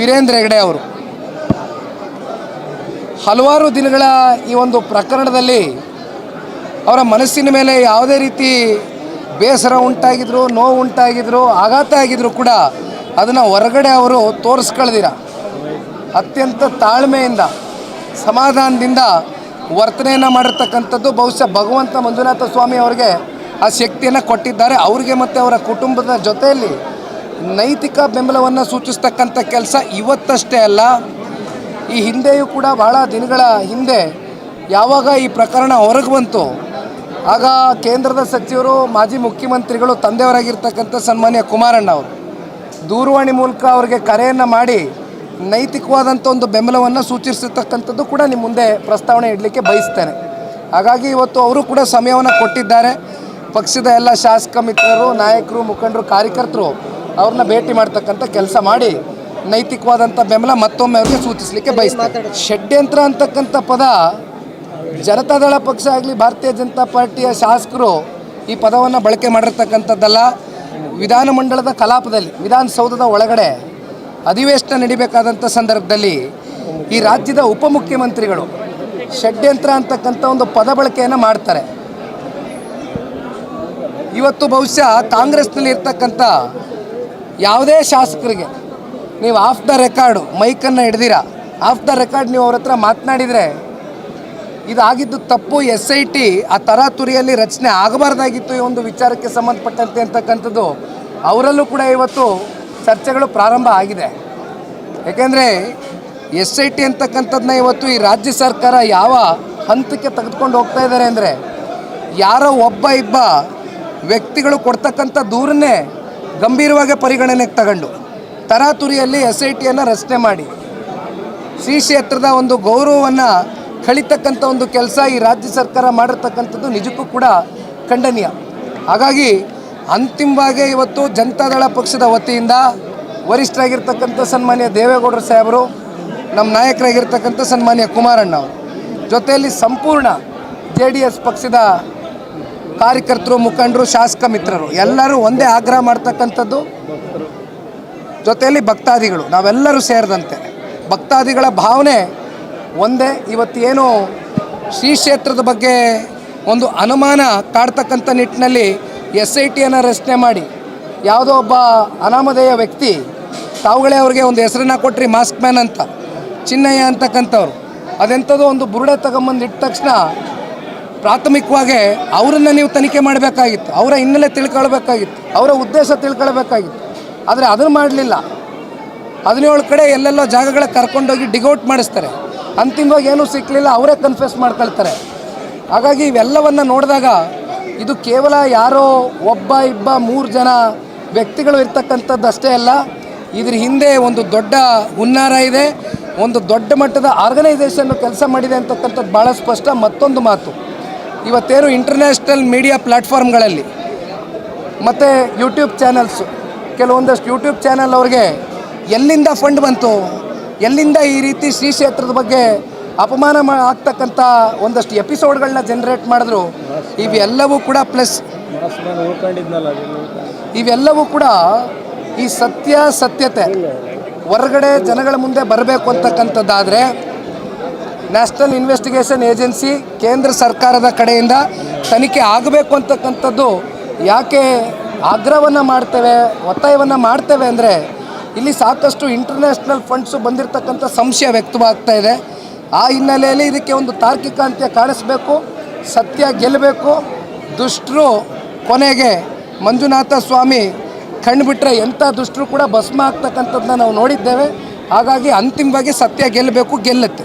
ವೀರೇಂದ್ರ ಹೆಗಡೆ ಅವರು. ಹಲವಾರು ದಿನಗಳ ಈ ಒಂದು ಪ್ರಕರಣದಲ್ಲಿ ಅವರ ಮನಸ್ಸಿನ ಮೇಲೆ ಯಾವುದೇ ರೀತಿ ಬೇಸರ ಉಂಟಾಗಿದ್ರು, ನೋವು ಉಂಟಾಗಿದ್ರು, ಆಘಾತ ಆಗಿದ್ರು ಕೂಡ ಅದನ್ನು ಹೊರಗಡೆ ಅವರು ತೋರಿಸ್ಕೊಳ್ದಿರ. ಅತ್ಯಂತ ತಾಳ್ಮೆಯಿಂದ, ಸಮಾಧಾನದಿಂದ ವರ್ತನೆಯನ್ನು ಮಾಡಿರ್ತಕ್ಕಂಥದ್ದು ಬಹುಶಃ ಭಗವಂತ ಮಂಜುನಾಥ ಸ್ವಾಮಿ ಅವರಿಗೆ ಆ ಶಕ್ತಿಯನ್ನು ಕೊಟ್ಟಿದ್ದಾರೆ. ಅವರಿಗೆ ಮತ್ತು ಅವರ ಕುಟುಂಬದ ಜೊತೆಯಲ್ಲಿ ನೈತಿಕ ಬೆಂಬಲವನ್ನು ಸೂಚಿಸ್ತಕ್ಕಂಥ ಕೆಲಸ ಇವತ್ತಷ್ಟೇ ಅಲ್ಲ, ಈ ಹಿಂದೆಯೂ ಕೂಡ ಬಹಳ ದಿನಗಳ ಹಿಂದೆ ಯಾವಾಗ ಈ ಪ್ರಕರಣ ಹೊರಗೆ ಬಂತು, ಆಗ ಕೇಂದ್ರದ ಸಚಿವರು, ಮಾಜಿ ಮುಖ್ಯಮಂತ್ರಿಗಳು, ತಂದೆಯವರಾಗಿರ್ತಕ್ಕಂಥ ಸನ್ಮಾನ್ಯ ಕುಮಾರಣ್ಣ ಅವರು ದೂರವಾಣಿ ಮೂಲಕ ಅವರಿಗೆ ಕರೆಯನ್ನು ಮಾಡಿ ನೈತಿಕವಾದಂಥ ಒಂದು ಬೆಂಬಲವನ್ನು ಸೂಚಿಸಿರ್ತಕ್ಕಂಥದ್ದು ಕೂಡ ನಿಮ್ಮ ಮುಂದೆ ಪ್ರಸ್ತಾವನೆ ಇಡಲಿಕ್ಕೆ ಬಯಸ್ತೇನೆ. ಹಾಗಾಗಿ ಇವತ್ತು ಅವರು ಕೂಡ ಸಮಯವನ್ನು ಕೊಟ್ಟಿದ್ದಾರೆ. ಪಕ್ಷದ ಎಲ್ಲ ಶಾಸಕ ಮಿತ್ರರು, ನಾಯಕರು, ಮುಖಂಡರು, ಕಾರ್ಯಕರ್ತರು ಅವ್ರನ್ನ ಭೇಟಿ ಮಾಡ್ತಕ್ಕಂಥ ಕೆಲಸ ಮಾಡಿ ನೈತಿಕವಾದಂಥ ಬೆಂಬಲ ಮತ್ತೊಮ್ಮೆ ಅವರಿಗೆ ಸೂಚಿಸಲಿಕ್ಕೆ ಬಯಸ್ತಾರೆ. ಷಡ್ಯಂತ್ರ ಅಂತಕ್ಕಂಥ ಪದ ಜನತಾದಳ ಪಕ್ಷ ಆಗಲಿ ಭಾರತೀಯ ಜನತಾ ಪಾರ್ಟಿಯ ಶಾಸಕರು ಈ ಪದವನ್ನು ಬಳಕೆ ಮಾಡಿರ್ತಕ್ಕಂಥದ್ದಲ್ಲ. ವಿಧಾನಮಂಡಲದ ಕಲಾಪದಲ್ಲಿ ವಿಧಾನಸೌಧದ ಒಳಗಡೆ ಅಧಿವೇಶನ ನಡಿಬೇಕಾದಂಥ ಸಂದರ್ಭದಲ್ಲಿ ಈ ರಾಜ್ಯದ ಉಪಮುಖ್ಯಮಂತ್ರಿಗಳು ಷಡ್ಯಂತ್ರ ಅಂತಕ್ಕಂಥ ಒಂದು ಪದ ಬಳಕೆಯನ್ನು ಮಾಡ್ತಾರೆ. ಇವತ್ತು ಬಹುಶಃ ಕಾಂಗ್ರೆಸ್ನಲ್ಲಿ ಇರ್ತಕ್ಕಂಥ ಯಾವುದೇ ಶಾಸಕರಿಗೆ ನೀವು ಆಫ್ ದ ರೆಕಾರ್ಡು ಮೈಕನ್ನು ಹಿಡ್ದಿರಾ ಆಫ್ ದ ರೆಕಾರ್ಡ್ ನೀವು ಅವ್ರ ಹತ್ರ ಮಾತನಾಡಿದರೆ ಇದಾಗಿದ್ದು ತಪ್ಪು. ಎಸ್ ಐ ಟಿ ಆ ತರಾತುರಿಯಲ್ಲಿ ರಚನೆ ಆಗಬಾರ್ದಾಗಿತ್ತು ಈ ಒಂದು ವಿಚಾರಕ್ಕೆ ಸಂಬಂಧಪಟ್ಟಂತೆ ಅಂತಕ್ಕಂಥದ್ದು ಅವರಲ್ಲೂ ಕೂಡ ಇವತ್ತು ಚರ್ಚೆಗಳು ಪ್ರಾರಂಭ ಆಗಿದೆ. ಯಾಕೆಂದರೆ ಎಸ್ ಐ ಟಿ ಅಂತಕ್ಕಂಥದ್ದನ್ನ ಇವತ್ತು ಈ ರಾಜ್ಯ ಸರ್ಕಾರ ಯಾವ ಹಂತಕ್ಕೆ ತೆಗೆದುಕೊಂಡು ಹೋಗ್ತಾ ಇದ್ದಾರೆ ಅಂದರೆ ಯಾರೋ ಒಬ್ಬ ಇಬ್ಬ ವ್ಯಕ್ತಿಗಳು ಕೊಡ್ತಕ್ಕಂಥ ದೂರನ್ನೇ ಗಂಭೀರವಾಗಿ ಪರಿಗಣನೆಗೆ ತಗೊಂಡು ತರಾತುರಿಯಲ್ಲಿ ಎಸ್ ಐ ಟಿಯನ್ನು ರಚನೆ ಮಾಡಿ ಶ್ರೀ ಕ್ಷೇತ್ರದ ಒಂದು ಗೌರವವನ್ನು ಕಳಿತಕ್ಕಂಥ ಒಂದು ಕೆಲಸ ಈ ರಾಜ್ಯ ಸರ್ಕಾರ ಮಾಡಿರ್ತಕ್ಕಂಥದ್ದು ನಿಜಕ್ಕೂ ಕೂಡ ಖಂಡನೀಯ. ಹಾಗಾಗಿ ಅಂತಿಮವಾಗಿ ಇವತ್ತು ಜನತಾದಳ ಪಕ್ಷದ ವತಿಯಿಂದ ವರಿಷ್ಠರಾಗಿರ್ತಕ್ಕಂಥ ಸನ್ಮಾನ್ಯ ದೇವೇಗೌಡರು ಸಾಹೇಬರು, ನಮ್ಮ ನಾಯಕರಾಗಿರ್ತಕ್ಕಂಥ ಸನ್ಮಾನ್ಯ ಕುಮಾರಣ್ಣ ಅವರು. ಜೊತೆಯಲ್ಲಿ ಸಂಪೂರ್ಣ ಜೆ ಪಕ್ಷದ ಕಾರ್ಯಕರ್ತರು, ಮುಖಂಡರು, ಶಾಸಕ ಮಿತ್ರರು, ಎಲ್ಲರೂ ಒಂದೇ ಆಗ್ರಹ ಮಾಡ್ತಕ್ಕಂಥದ್ದು ಜೊತೆಯಲ್ಲಿ ಭಕ್ತಾದಿಗಳು. ನಾವೆಲ್ಲರೂ ಸೇರಿದಂತೆ ಭಕ್ತಾದಿಗಳ ಭಾವನೆ ಒಂದೇ. ಇವತ್ತೇನು ಶ್ರೀ ಕ್ಷೇತ್ರದ ಬಗ್ಗೆ ಒಂದು ಅನುಮಾನ ಕಾಡ್ತಕ್ಕಂಥ ನಿಟ್ಟಿನಲ್ಲಿ ಎಸ್ ಐ ಟಿಯನ್ನು ರಚನೆ ಮಾಡಿ ಯಾವುದೋ ಒಬ್ಬ ಅನಾಮಧೇಯ ವ್ಯಕ್ತಿ ತಾವುಗಳೇ ಅವ್ರಿಗೆ ಒಂದು ಹೆಸರನ್ನ ಕೊಟ್ರಿ, ಮಾಸ್ಕ್ ಮ್ಯಾನ್ ಅಂತ, ಚಿನ್ನಯ್ಯ ಅಂತಕ್ಕಂಥವ್ರು. ಅದೆಂಥದ್ದು ಒಂದು ಬುರುಡೆ ತಗೊಂಬಂದು ಇಟ್ಟ ತಕ್ಷಣ ಪ್ರಾಥಮಿಕವಾಗಿ ಅವರನ್ನು ನೀವು ತನಿಖೆ ಮಾಡಬೇಕಾಗಿತ್ತು, ಅವರ ಹಿನ್ನೆಲೆ ತಿಳ್ಕೊಳ್ಬೇಕಾಗಿತ್ತು, ಅವರ ಉದ್ದೇಶ ತಿಳ್ಕೊಳ್ಬೇಕಾಗಿತ್ತು. ಆದರೆ ಅದನ್ನು ಮಾಡಲಿಲ್ಲ. ಹದಿನೇಳು ಕಡೆ ಎಲ್ಲೆಲ್ಲೋ ಜಾಗಗಳ ಕರ್ಕೊಂಡೋಗಿ ಡಿಗೌಟ್ ಮಾಡಿಸ್ತಾರೆ. ಅಂತಿಮವಾಗಿ ಏನೂ ಸಿಕ್ಕಲಿಲ್ಲ ಅವರೇ ಕನ್ಫ್ಯೂಸ್ ಮಾಡ್ಕೊಳ್ತಾರೆ. ಹಾಗಾಗಿ ಇವೆಲ್ಲವನ್ನು ನೋಡಿದಾಗ ಇದು ಕೇವಲ ಯಾರೋ ಒಬ್ಬ, ಇಬ್ಬ, ಮೂರು ಜನ ವ್ಯಕ್ತಿಗಳು ಇರ್ತಕ್ಕಂಥದ್ದು ಅಷ್ಟೇ ಅಲ್ಲ, ಇದ್ರ ಹಿಂದೆ ಒಂದು ದೊಡ್ಡ ಹುನ್ನಾರ ಇದೆ, ಒಂದು ದೊಡ್ಡ ಮಟ್ಟದ ಆರ್ಗನೈಸೇಷನ್ ಕೆಲಸ ಮಾಡಿದೆ ಅಂತಕ್ಕಂಥದ್ದು ಭಾಳ ಸ್ಪಷ್ಟ, ಮತ್ತೊಂದು ಮಾತು. ಇವತ್ತೇನು ಇಂಟರ್ನ್ಯಾಷನಲ್ ಮೀಡಿಯಾ ಪ್ಲ್ಯಾಟ್ಫಾರ್ಮ್ಗಳಲ್ಲಿ ಮತ್ತು ಯೂಟ್ಯೂಬ್ ಚಾನಲ್ಸು ಕೆಲವೊಂದಷ್ಟು ಯೂಟ್ಯೂಬ್ ಚಾನಲ್ ಅವ್ರಿಗೆ ಎಲ್ಲಿಂದ ಫಂಡ್ ಬಂತು, ಎಲ್ಲಿಂದ ಈ ರೀತಿ ಶ್ರೀ ಕ್ಷೇತ್ರದ ಬಗ್ಗೆ ಅಪಮಾನ ಮಾ ಆಗ್ತಕ್ಕಂಥ ಒಂದಷ್ಟು ಎಪಿಸೋಡ್ಗಳನ್ನ ಜನ್ರೇಟ್ ಮಾಡಿದ್ರು, ಇವೆಲ್ಲವೂ ಕೂಡ ಪ್ಲಸ್ ಇವೆಲ್ಲವೂ ಕೂಡ ಈ ಸತ್ಯ ಸತ್ಯತೆ, ಹೊರಗಡೆ ಜನಗಳ ಮುಂದೆ ಬರಬೇಕು ಅಂತಕ್ಕಂಥದ್ದಾದರೆ ನ್ಯಾಷನಲ್ ಇನ್ವೆಸ್ಟಿಗೇಷನ್ ಏಜೆನ್ಸಿ ಕೇಂದ್ರ ಸರ್ಕಾರದ ಕಡೆಯಿಂದ ತನಿಖೆ ಆಗಬೇಕು ಅಂತಕ್ಕಂಥದ್ದು ಯಾಕೆ ಆಗ್ರಹವನ್ನು ಮಾಡ್ತೇವೆ, ಒತ್ತಾಯವನ್ನು ಮಾಡ್ತೇವೆ ಅಂದರೆ ಇಲ್ಲಿ ಸಾಕಷ್ಟು ಇಂಟರ್ನ್ಯಾಷನಲ್ ಫಂಡ್ಸು ಬಂದಿರತಕ್ಕಂಥ ಸಂಶಯ ವ್ಯಕ್ತವಾಗ್ತಾ ಇದೆ. ಆ ಹಿನ್ನೆಲೆಯಲ್ಲಿ ಇದಕ್ಕೆ ಒಂದು ತಾರ್ಕಿಕ ಅಂತ್ಯ ಕಾಣಿಸ್ಬೇಕು, ಸತ್ಯ ಗೆಲ್ಲಬೇಕು. ದುಷ್ಟರು ಕೊನೆಗೆ ಮಂಜುನಾಥ ಸ್ವಾಮಿ ಕಣ್ಬಿಟ್ರೆ ಎಂಥ ದುಷ್ಟರು ಕೂಡ ಭಸ್ಮ ಆಗ್ತಕ್ಕಂಥದ್ದನ್ನ ನಾವು ನೋಡಿದ್ದೇವೆ. ಹಾಗಾಗಿ ಅಂತಿಮವಾಗಿ ಸತ್ಯ ಗೆಲ್ಲಬೇಕು, ಗೆಲ್ಲುತ್ತೆ.